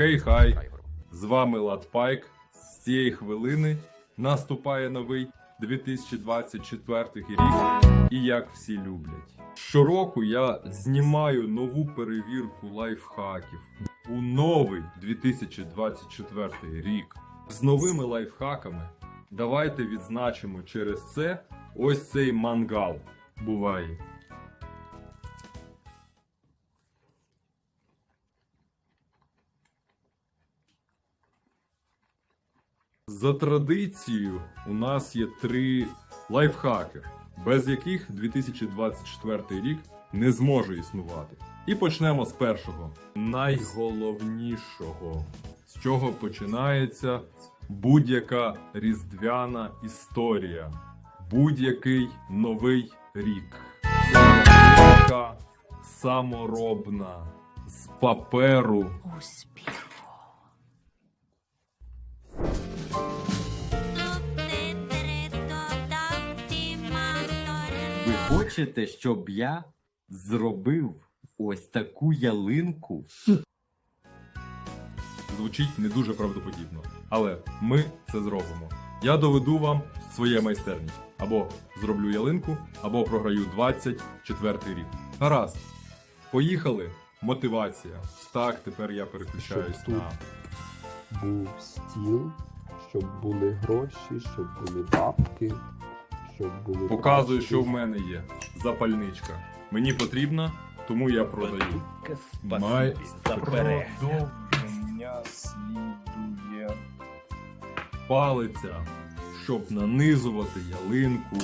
Хей хай! З вами Латпайк. З цієї хвилини наступає новий 2024 рік. І як всі люблять. Щороку я знімаю нову перевірку лайфхаків у новий 2024 рік з новими лайфхаками. Давайте відзначимо через це ось цей мангал. Буває. За традицією, у нас є три лайфхаки, без яких 2024 рік не зможе існувати. І почнемо з першого, найголовнішого, з чого починається будь-яка різдвяна історія, будь-який новий рік. Саморобна з паперу. Хочете, щоб я зробив ось таку ялинку? Звучить не дуже правдоподібно, але ми це зробимо. Я доведу вам своє майстерність. Або зроблю ялинку, або програю 24 рік. Гаразд. Поїхали. Мотивація. Так, тепер я переключаюсь Щоб тут на. був стіл, щоб були гроші, щоб були бабки, щоб були. Показую, що в мене є. Запальничка. Мені потрібна, тому я продаю. Май... Продовження слідує. палиця, щоб нанизувати ялинку,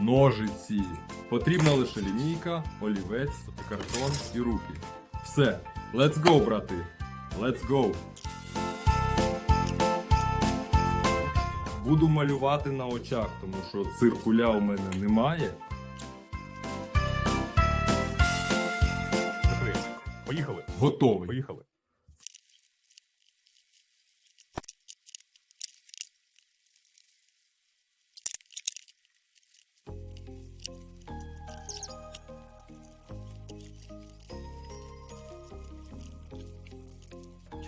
ножиці. Потрібна лише лінійка, олівець, картон і руки. Все, let's go, брати. Let's go. Буду малювати на очах, тому що циркуля у мене немає. Поїхали. Готовий. Поїхали.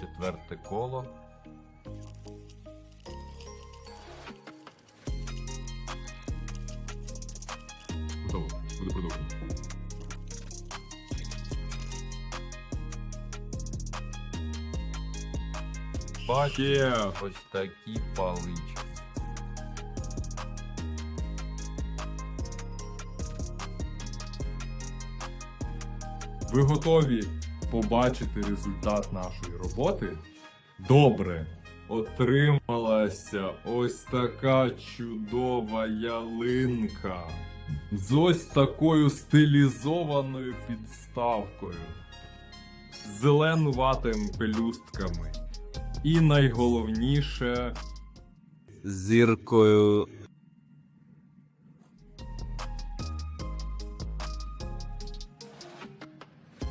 Четверте коло. Бачите, ось такі палички. Ви готові побачити результат нашої роботи? Добре. Отрималася ось така чудова ялинка. З ось такою стилізованою підставкою. З зеленуватими пелюстками. І найголовніше зіркою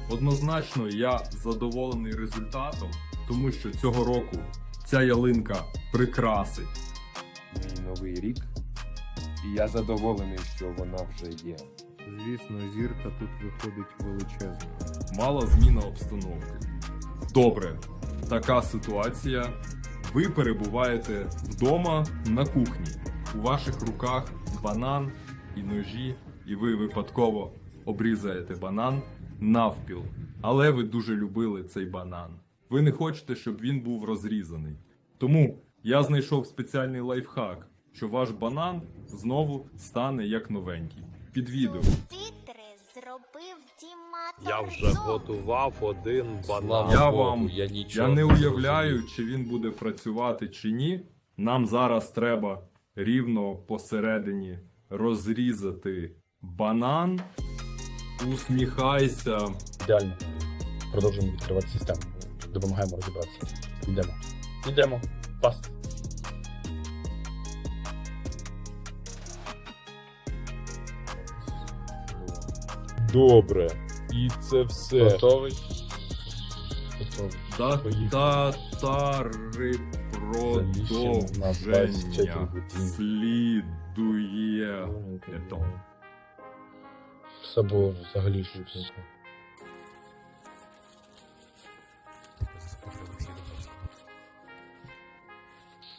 Однозначно, я задоволений результатом, тому що цього року ця ялинка прикрасить. мій новий рік, і я задоволений, що вона вже є. Звісно, зірка тут виходить величезна. Мала зміна обстановки. Добре, така ситуація. Ви перебуваєте вдома на кухні. У ваших руках банан і ножі, і ви випадково обрізаєте банан навпіл. Але ви дуже любили цей банан. Ви не хочете, щоб він був розрізаний. Тому я знайшов спеціальний лайфхак, що ваш банан знову стане як новенький. Під відео. Я вже готував один банан. Я вам я Я не уявляю, чи він буде працювати чи ні. Нам зараз треба рівно посередині розрізати банан. Усміхайся. Ідеально. Продовжуємо відкривати систему. Допомагаємо розібратися. Йдемо. Йдемо. Пас. Добре, і це все. Готовий. Готовий. Татари Заліщимо на 24 продовження слідує. Все було взагалі швидко.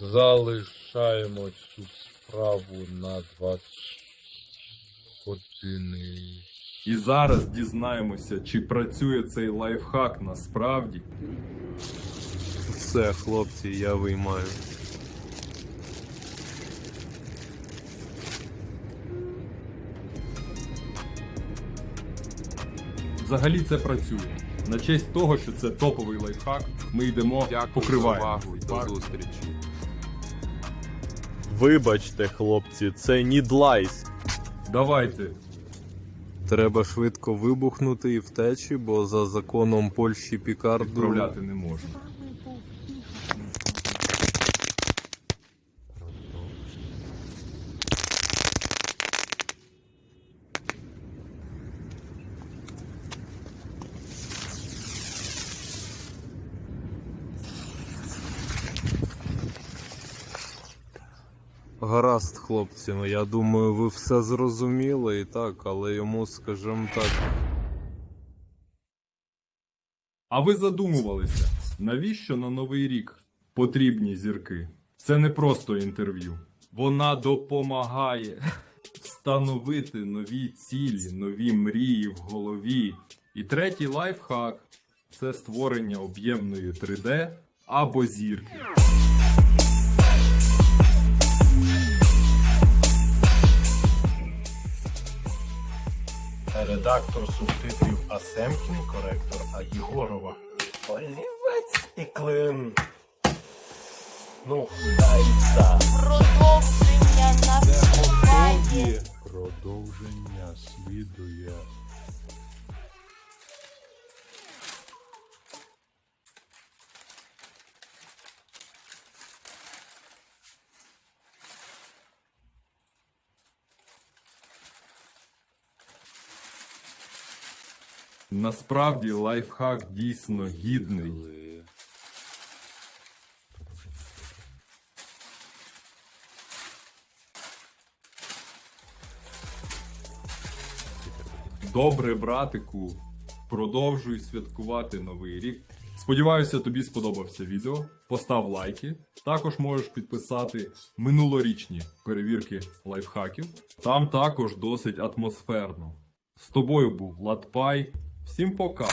Залишаємо цю справу на 20 години. І зараз дізнаємося, чи працює цей лайфхак насправді. Все, хлопці, я виймаю. Взагалі це працює. На честь того, що це топовий лайфхак, ми йдемо покриваємо. Так. зустрічі. Вибачте, хлопці, це Нідлайс. Давайте. Треба швидко вибухнути і втечі, бо за законом Польщі Пікарду. Відправляти не можна. Гаразд, хлопці, ну я думаю, ви все зрозуміли і так, але йому, скажімо так. А ви задумувалися, навіщо на новий рік потрібні зірки? Це не просто інтерв'ю. Вона допомагає встановити нові цілі, нові мрії в голові. І третій лайфхак це створення об'ємної 3D або зірки. Редактор субтитрів Асемкін, коректор А. Єгорова. Олівець і клин. Ну, дайся. Продовження на Продовження слідує. Насправді лайфхак дійсно гідний. Добре, братику, продовжуй святкувати новий рік. Сподіваюся, тобі сподобався відео. Постав лайки. Також можеш підписати минулорічні перевірки лайфхаків. Там також досить атмосферно. З тобою був Латпай. Всім пока!